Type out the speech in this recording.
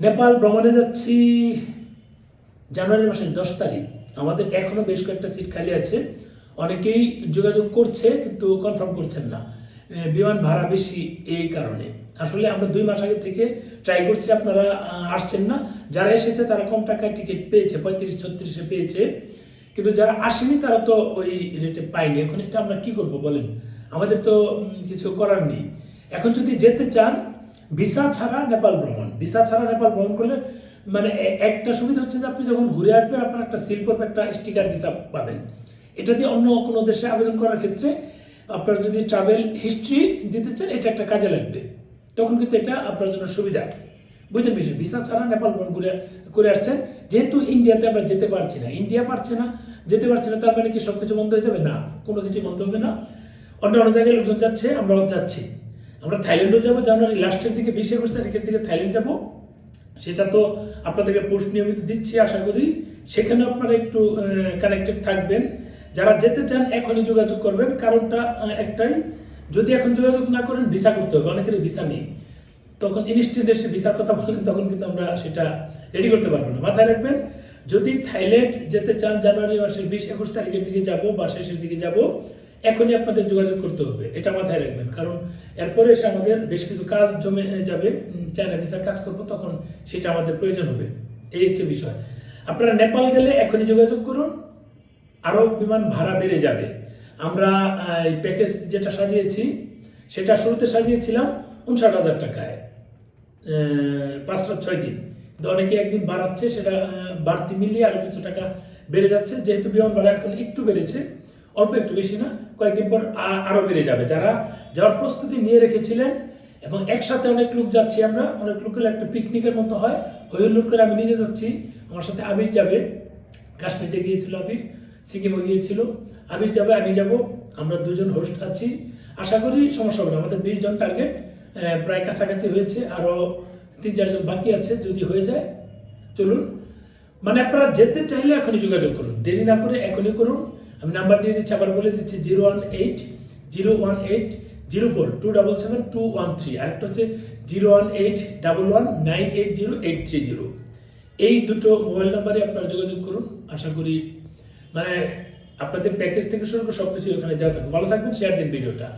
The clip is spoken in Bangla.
নেপাল ভ্রমণে যাচ্ছি জানুয়ারি মাসের দশ তারিখ। আমাদের এখনও বেশ কয়েকটা সিট খালি আছে। অনেকেই যোগাযোগ করছে কিন্তু কনফার্ম করছেন না। বিমান ভাড়া বেশি এই কারণে। আসলে আমরা দুই মাস আগে থেকে ট্রাই করছি, আপনারা আসছেন না। যারা এসেছে তারা কম টাকায় টিকিট পেয়েছে, পঁয়ত্রিশ, ছত্রিশে পেয়েছে। কিন্তু যারা আসেনি তারা তো ওই রেটে পায়নি। এখন এটা আমরা কি করব বলেন? আমাদের তো কিছু করার নেই। এখন যদি যেতে চান ভিসা ছাড়া নেপাল ভ্রমণ। ভিসা ছাড়া নেপাল ভ্রমণ করলে মানে একটা সুবিধা হচ্ছে যে আপনি যখন ঘুরে আসবেন, আপনার একটা করবে একটা স্টিকার ভিসা পাবেন। এটা দিয়ে অন্য কোনো দেশে আবেদন করার ক্ষেত্রে আপনার যদি ট্রাভেল হিস্ট্রি দিতে চান, এটা একটা কাজে লাগবে। তখন কিন্তু এটা আপনার জন্য সুবিধা। বুঝলেন বিষয় ভিসা ছাড়া নেপাল ভ্রমণ করে করে আসছেন। যেহেতু ইন্ডিয়াতে আমরা যেতে পারছি না। ইন্ডিয়া পারছে না, যেতে পারছে না, তার মানে কি সব কিছু বন্ধ হয়ে যাবে? না, কোনো কিছু বন্ধ হবে না। অন্য অন্য জায়গায় লোকজন যাচ্ছে, আমরাও যাচ্ছি। আমরা থাইল্যান্ডও যাব, জানুয়ারি লাস্টের দিকে, বিশ একুশ তারিখের দিকে থাইল্যান্ড যাব। সেটা তো আপনাদেরকে পোস্ট নিয়মিত দিচ্ছি, আশা করি। সেখানে আপনারা একটু কানেক্টেড থাকবেন। যারা যেতে চান, এখনই যোগাযোগ করবেন। কারণটা একটাই, যদি এখন যোগাযোগ না করেন ভিসা করতে হবে। অনেকেরই ভিসা নেই। তখন ইনস্ট্যান্ট এসে ভিসার কথা বলেন তখন কিন্তু আমরা সেটা রেডি করতে পারব না। মাথায় রাখবেন, যদি থাইল্যান্ড যেতে চান, জানুয়ারি মাসের বিশ একুশ তারিখের দিকে যাব বা শেষের দিকে যাব এখনই আপনাদের যোগাযোগ করতে হবে, এটা মাথায় রাখবেন। কারণ এরপরে এসে আমাদের বেশ কিছু কাজ জমে যাবে চায়না ভিসার কাজ করব, তখন সেটা আমাদের প্রয়োজন হবে। এই হচ্ছে বিষয়। আপনারা নেপাল গেলে এখনই যোগাযোগ করুন, আরও বিমান ভাড়া বেড়ে যাবে। আমরা এই প্যাকেজ যেটা সাজিয়েছি, সেটা শুরুতে সাজিয়েছিলাম উনষাট হাজার টাকায় পাঁচ রাত ছয় দিন। তো অনেকে একদিন বাড়াচ্ছে, সেটা বাড়তি মিলিয়ে আরও কিছু টাকা বেড়ে যাচ্ছে। যেহেতু বিমান ভাড়া এখন একটু বেড়েছে অল্প একটু বেশি না, কয়েকদিন পর আ- আরও বেড়ে যাবে। যারা যাওয়ার প্রস্তুতি নিয়ে রেখেছিলেন এবং একসাথে অনেক লোক যাচ্ছি আমরা, অনেক লোকের একটা পিকনিকের মতো হয় হইহুল্লোড় করে আমি নিজে যাচ্ছি। আমার সাথে আবির যাবে, কাশ্মীরে গিয়েছিল আবির সিকিমে গিয়েছিল। আবির যাবে, আমি যাব, আমরা দুজন হোস্ট আছি। আশা করি সমস্যা হবে না, আমাদের বিশ জন টার্গেট প্রায় কাছাকাছি হয়েছে আরও তিন চারজন বাকি আছে, যদি হয়ে যায়, চলুন। মানে আপনারা যেতে চাইলে এখনই যোগাযোগ করুন। দেরি না করে এখনই করুন। আমি নাম্বার দিয়ে দিচ্ছি, আবার বলে দিচ্ছি zero one eight, zero one eight, zero four, two double seven, two one three. আরেকটা হচ্ছে zero one eight, double one, nine eight, zero, eight three zero. এই দুটো মোবাইল নাম্বারে আপনারা যোগাযোগ করুন। আশা করি মানে আপনাদের প্যাকেজ থেকে শুরু করে সব কিছু ওখানে দেওয়া থাকবে। ভালো থাকবেন, শেয়ার দিন ভিডিওটা।